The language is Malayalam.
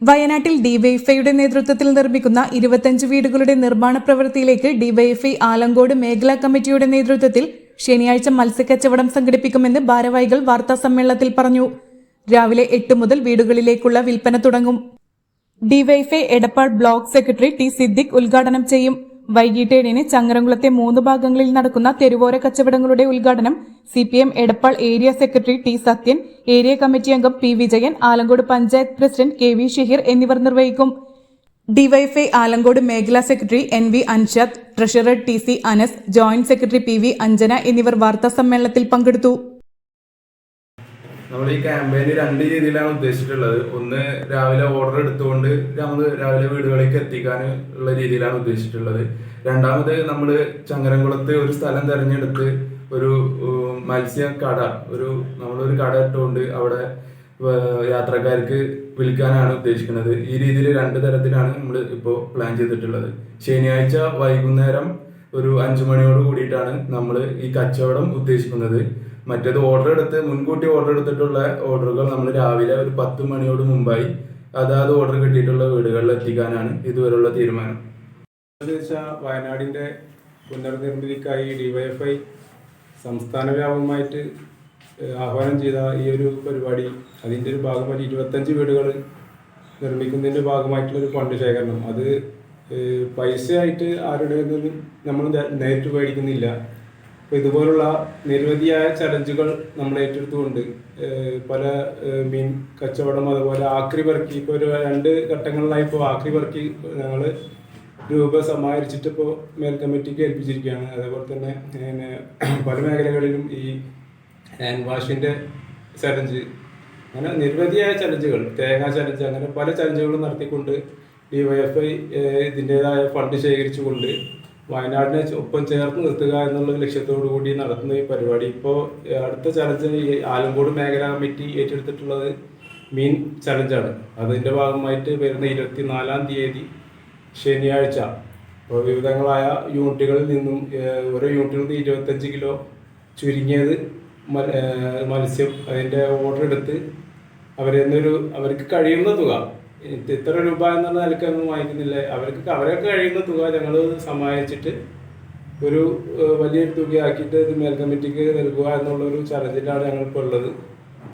വയനാട്ടിൽ ഡിവൈഎഫ്ഐയുടെ നേതൃത്വത്തിൽ നിർമ്മിക്കുന്ന ഇരുപത്തഞ്ച് വീടുകളുടെ നിർമ്മാണ പ്രവൃത്തിയിലേക്ക് ഡിവൈഎഫ്ഐ ആലങ്കോട് മേഖലാ കമ്മിറ്റിയുടെ നേതൃത്വത്തിൽ ശനിയാഴ്ച മത്സ്യക്കച്ചവടം സംഘടിപ്പിക്കുമെന്ന് ഭാരവാഹികൾ വാർത്താസമ്മേളനത്തിൽ പറഞ്ഞു. രാവിലെ എട്ട് മുതൽ വീടുകളിലേക്കുള്ള വിൽപ്പന തുടങ്ങും. DYFI Edappal block secretary T Siddique ഉദ്ഘാടനം ചെയ്യും. വൈകിട്ട് ഏഴിന് ചങ്ങരംകുളത്തെ മൂന്ന് ഭാഗങ്ങളിൽ നടക്കുന്ന തെരുവോര കച്ചവടങ്ങളുടെ ഉദ്ഘാടനം C P M Edappal area secretary T Sathyan area committee അംഗം P Vijayan Alangode panchayat president K V Shaheer എന്നിവർ നിർവഹിക്കും. ഡിവൈഫൈ ആലങ്കോട് മേഖലാ secretary N V Anshad treasurer T C Anas joint secretary P V Anjana എന്നിവർ വാർത്താ സമ്മേളനത്തിൽ പങ്കെടുത്തു. നമ്മൾ ഈ ക്യാമ്പയിന് രണ്ട് രീതിയിലാണ് ഉദ്ദേശിച്ചിട്ടുള്ളത്. ഒന്ന് രാവിലെ ഓർഡർ എടുത്തുകൊണ്ട് നമ്മൾ രാവിലെ വീടുകളിലേക്ക് എത്തിക്കാൻ ഉള്ള രീതിയിലാണ് ഉദ്ദേശിച്ചിട്ടുള്ളത്. രണ്ടാമത് നമ്മൾ ചങ്ങരംകുളത്ത് ഒരു സ്ഥലം തിരഞ്ഞെടുത്ത് ഒരു മത്സ്യ കട. ഒരു നമ്മളൊരു കട ഇട്ടുകൊണ്ട് അവിടെ യാത്രക്കാർക്ക് വിൽക്കാനാണ് ഉദ്ദേശിക്കുന്നത്. ഈ രീതിയിൽ രണ്ട് തരത്തിലാണ് നമ്മൾ ഇപ്പോൾ പ്ലാൻ ചെയ്തിട്ടുള്ളത്. ശനിയാഴ്ച വൈകുന്നേരം ഒരു അഞ്ചു മണിയോട് കൂടിയിട്ടാണ് നമ്മൾ ഈ കച്ചവടം ഉദ്ദേശിക്കുന്നത്. മറ്റേത് ഓർഡർ എടുത്ത് മുൻകൂട്ടി ഓർഡർ എടുത്തിട്ടുള്ള ഓർഡറുകൾ നമ്മൾ രാവിലെ ഒരു പത്ത് മണിയോട് മുമ്പായി അതാത് ഓർഡർ കിട്ടിയിട്ടുള്ള വീടുകളിൽ എത്തിക്കാനാണ് ഇതുവരെയുള്ള തീരുമാനം. വയനാടിന്റെ പുനർനിർമ്മിതിക്കായി ഡിവൈഎഫ്ഐ സംസ്ഥാന വ്യാപകമായിട്ട് ആഹ്വാനം ചെയ്ത ഈ ഒരു പരിപാടി അതിന്റെ ഒരു ഭാഗമായിട്ട് ഇരുപത്തഞ്ച് വീടുകൾ നിർമ്മിക്കുന്നതിന്റെ ഭാഗമായിട്ടുള്ള ഒരു ഫണ്ട് ശേഖരണം. അത് പൈസയായിട്ട് ആരുടെ നിന്നും നമ്മൾ നേരിട്ട് മേടിക്കുന്നില്ല. അപ്പോൾ ഇതുപോലുള്ള നിരവധിയായ ചലഞ്ചുകൾ നമ്മൾ ഏറ്റെടുത്തുകൊണ്ട് പല മീൻ കച്ചവടം അതുപോലെ ആക്രി പെറുക്കി ഇപ്പോൾ ഒരു രണ്ട് ഘട്ടങ്ങളിലായി ഇപ്പോൾ ആക്രി പെറുക്കി ഞങ്ങൾ രൂപ സമാഹരിച്ചിട്ട് ഇപ്പോൾ മേൽ കമ്മിറ്റിക്ക് ഏൽപ്പിച്ചിരിക്കുകയാണ്. അതേപോലെ തന്നെ പല മേഖലകളിലും ഈ ഹാൻഡ് വാഷിന്റെ ചലഞ്ച് അങ്ങനെ നിരവധിയായ ചലഞ്ചുകൾ തേങ്ങ ചലഞ്ച് അങ്ങനെ പല ചലഞ്ചുകളും നടത്തിക്കൊണ്ട് ഡി വൈ എഫ് ഐ ഇതിന്റെതായ ഫണ്ട് ശേഖരിച്ചുകൊണ്ട് വയനാടിനെ ഒപ്പം ചേർത്ത് നിർത്തുക എന്നുള്ള ലക്ഷ്യത്തോടു കൂടി നടത്തുന്ന ഈ പരിപാടി. ഇപ്പോൾ അടുത്ത ചലഞ്ച് ഈ ആലങ്കോട് മേഖലാ കമ്മിറ്റി ഏറ്റെടുത്തിട്ടുള്ളത് മീൻ ചലഞ്ചാണ്. അതിന്റെ ഭാഗമായിട്ട് വരുന്ന ഇരുപത്തിനാലാം തീയതി ശനിയാഴ്ച. ഇപ്പോൾ വിവിധങ്ങളായ യൂണിറ്റുകളിൽ നിന്നും ഓരോ യൂണിറ്റിൽ നിന്ന് ഇരുപത്തഞ്ച് കിലോ ചുരുങ്ങിയത് മത്സ്യം അതിന്റെ ഓർഡർ എടുത്ത് അവരെന്നൊരു അവർക്ക് കഴിയുന്ന തുക. ഇത് ഇത്ര രൂപ എന്നുള്ള നിലക്കൊന്നും വാങ്ങിക്കുന്നില്ല. അവർക്ക് അവരൊക്കെ കഴിയുന്ന തുക ഞങ്ങൾ സമാഹരിച്ചിട്ട് ഒരു വലിയൊരു തുകയാക്കിയിട്ട് ഇത് മേൽ കമ്മിറ്റിക്ക് നൽകുക എന്നുള്ളൊരു ചലഞ്ചിലാണ് ഞങ്ങളിപ്പോൾ ഉള്ളത്.